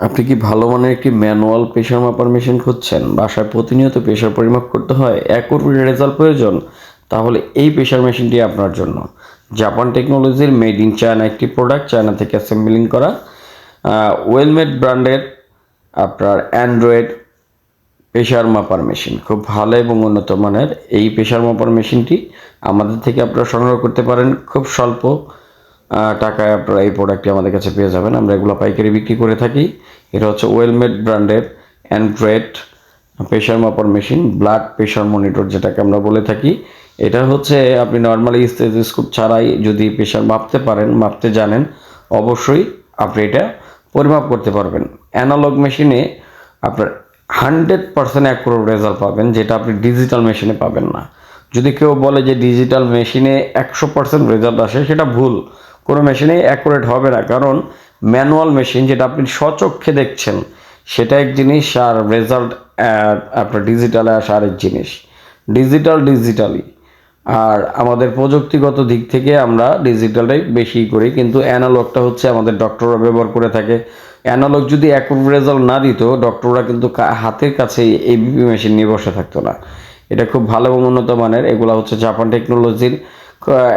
আপনি কি ভালো মানের একটি ম্যানুয়াল প্রেশার মাপার মেশিন খুঁজছেন? বাসায় প্রতিনিয়ত প্রেশার পরিমাপ করতে হয় অ্যাকুরেট রেজাল্ট প্রয়োজন, তাহলে এই প্রেশার মেশিনটি আপনার জন্য। জাপান টেকনোলজির মেড ইন চায়না একটি প্রোডাক্ট, চায়না থেকে অ্যাসেম্বলিং করা ওয়েলমেড ব্র্যান্ডের আপনার অ্যান্ড্রয়েড প্রেশার মাপার মেশিন। খুব ভালো এবং উন্নত মানের এই প্রেশার মাপার মেশিনটি আমাদের থেকে আপনারা সংগ্রহ করতে পারেন, খুব স্বল্প টাকায় আপনারা এই প্রোডাক্টটি আমাদের কাছে পেয়ে যাবেন। আমরা এগুলো পাইকারি বিক্রি করে থাকি। এটা হচ্ছে ওয়েলমেড ব্র্যান্ডের অ্যান্ড্রয়েড প্রেশার মাপার মেশিন ব্লাড প্রেশার মনিটর যেটাকে আমরা বলে থাকি। এটা হচ্ছে আপনি নর্মালি স্টেথোস্কোপ ছাড়াই যদি প্রেশার মাপতে পারেন, মাপতে জানেন, অবশ্যই আপনি এটা পরিমাপ করতে পারবেন। অ্যানালগ মেশিনে আপনার হান্ড্রেড পার্সেন্ট অ্যাকুরেট রেজাল্ট পাবেন, যেটা আপনি ডিজিটাল মেশিনে পাবেন না। যদি কেউ বলে যে ডিজিটাল মেশিনে একশো পার্সেন্ট রেজাল্ট আসে, সেটা ভুল। কোনো মেশিনে অ্যাকুরেট হবে না। কারণ ম্যানুয়াল মেশিন যেটা আপনি স্বচক্ষে দেখছেন, সেটা এক জিনিস আর রেজাল্ট আপনার ডিজিটালে আসা আরেক জিনিস। ডিজিটাল ডিজিটালি আর আমাদের প্রযুক্তিগত দিক থেকে আমরা ডিজিটালটাই বেশি করি, কিন্তু অ্যানালগটা হচ্ছে আমাদের ডক্টররা ব্যবহার করে থাকে। অ্যানালগ যদি অ্যাকুরেট রেজাল্ট না দিত ডক্টররা কিন্তু হাতের কাছে এই মেশিন নিয়ে বসে থাকতো না। এটা খুব ভালো এবং উন্নত মানের। এগুলো হচ্ছে জাপান টেকনোলজির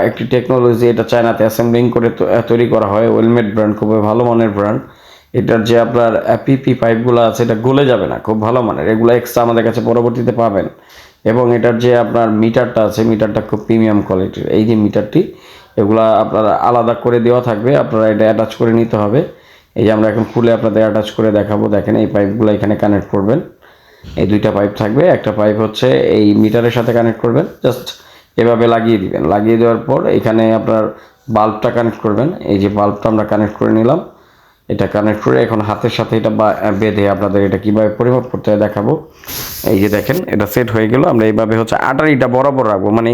একটি টেকনোলজি এটা চায়নাতে অ্যাসেম্বলিং করে তৈরি করা হয়। ওয়েলমেড ব্র্যান্ড খুবই ভালো মানের ব্র্যান্ড এটার যে আপনার পিপি পাইপগুলো আছে, এটা গলে যাবে না, খুব ভালো মানের। এগুলো এক্সট্রা আমাদের কাছে পরবর্তীতে পাবেন। এবং এটার যে আপনার মিটারটা আছে, মিটারটা খুব প্রিমিয়াম কোয়ালিটির এই যে মিটারটি, এগুলা আপনার আলাদা করে দেওয়া থাকবে। আপনারা এটা অ্যাটাচ করে নিতে হবে। এই যে আমরা এখন খুলে আপনাদের অ্যাটাচ করে দেখাবো। দেখেন, এই পাইপগুলো এখানে কানেক্ট করবেন। এই দুইটা পাইপ থাকবে। একটা পাইপ হচ্ছে এই মিটারের সাথে কানেক্ট করবেন। জাস্ট এভাবে লাগিয়ে দিবেন। লাগিয়ে দেওয়ার পর এখানে আপনার বাল্বটা কানেক্ট করবেন। এই যে বাল্বটা আমরা কানেক্ট করে নিলাম। এটা কানেক্ট করে এখন হাতের সাথে এটা বেঁধে আপনাদের এটা কীভাবে পরিমাপ করতে হয় দেখাবো। এই যে দেখেন, এটা সেট হয়ে গেল। আমরা এইভাবে হচ্ছে আটারিটা বরাবর রাখব। মানে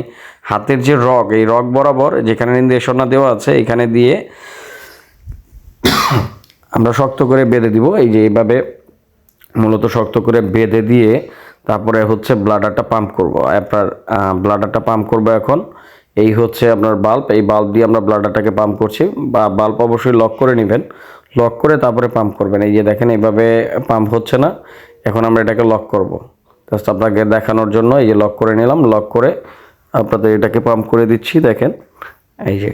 হাতের যে রগ, এই রগ বরাবর যেখানে নির্দেশনা দেওয়া আছে, এখানে দিয়ে আমরা শক্ত করে বেঁধে দিব। এই যে এইভাবে মূলত শক্ত করে বেঁধে দিয়ে তারপরে হচ্ছে ব্লাডারটা পাম্প করব। আপনার ব্লাডারটা পাম্প করব এখন। এই হচ্ছে আপনার বাল্ব এই বাল্ব দিয়ে আমরা ব্লাডারটাকে পাম্প করছি। বা বাল্ব অবশ্যই লক করে নেবেন। লক করে তারপরে পাম্প করবেন। এই যে দেখেন, এইভাবে পাম্প হচ্ছে না। এখন আমরা এটাকে লক করব। জাস্ট আপনাকে দেখানোর জন্য এই যে লক করে নিলাম। লক করে আপনাদের এটাকে পাম্প করে দিচ্ছি, দেখেন। এই যে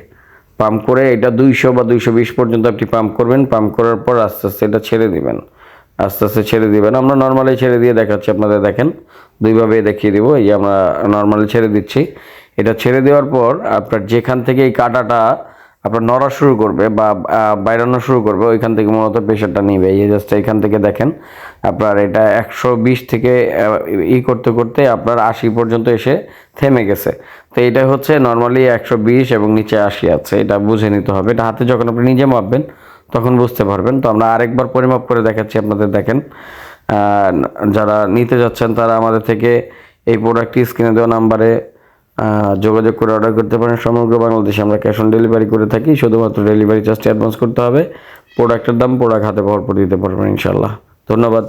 পাম্প করে এটা দুইশো বা দুইশো বিশ পর্যন্ত আপনি পাম্প করবেন। পাম্প করার পর আস্তে আস্তে এটা ছেড়ে দিবেন। আস্তে আস্তে ছেড়ে দিবেন। আমরা নর্মালি ছেড়ে দিয়ে দেখাচ্ছি আপনাদের, দেখেন। দুইভাবে দেখিয়ে দিব। এই যে আমরা নর্মালি ছেড়ে দিচ্ছি। এটা ছেড়ে দেওয়ার পর আপনার যেখান থেকে এই কাটাটা আপনার নড়া শুরু করবে বা বাইরানো শুরু করবে, ওইখান থেকে মূলত প্রেশারটা নিবে। এই জাস্ট এখান থেকে দেখেন, আপনার এটা একশো বিশ থেকে ই করতে করতে আপনার আশি পর্যন্ত এসে থেমে গেছে। তো এটা হচ্ছে নর্মালি একশো বিশ এবং নিচে আশি আছে। এটা বুঝে নিতে হবে। এটা হাতে যখন আপনি নিজে মাপবেন তখন বুঝতে পারবেন। তো আমরা আরেকবার পরিমাপ করে দেখাচ্ছি আপনাদের, দেখেন। যারা নিতে যাচ্ছেন, তারা আমাদের থেকে এই প্রোডাক্টটি স্ক্রিনে দেওয়া নাম্বারে যোগাযোগ করে অর্ডার করতে পারেন। সমগ্র বাংলাদেশে আমরা ক্যাশ অন ডেলিভারি করে থাকি। শুধুমাত্র ডেলিভারি চার্জটি অ্যাডভান্স করতে হবে। প্রোডাক্টের দাম প্রোডাক্ট হাতে ভরপুর দিতে পারবেন ইনশাল্লাহ ধন্যবাদ।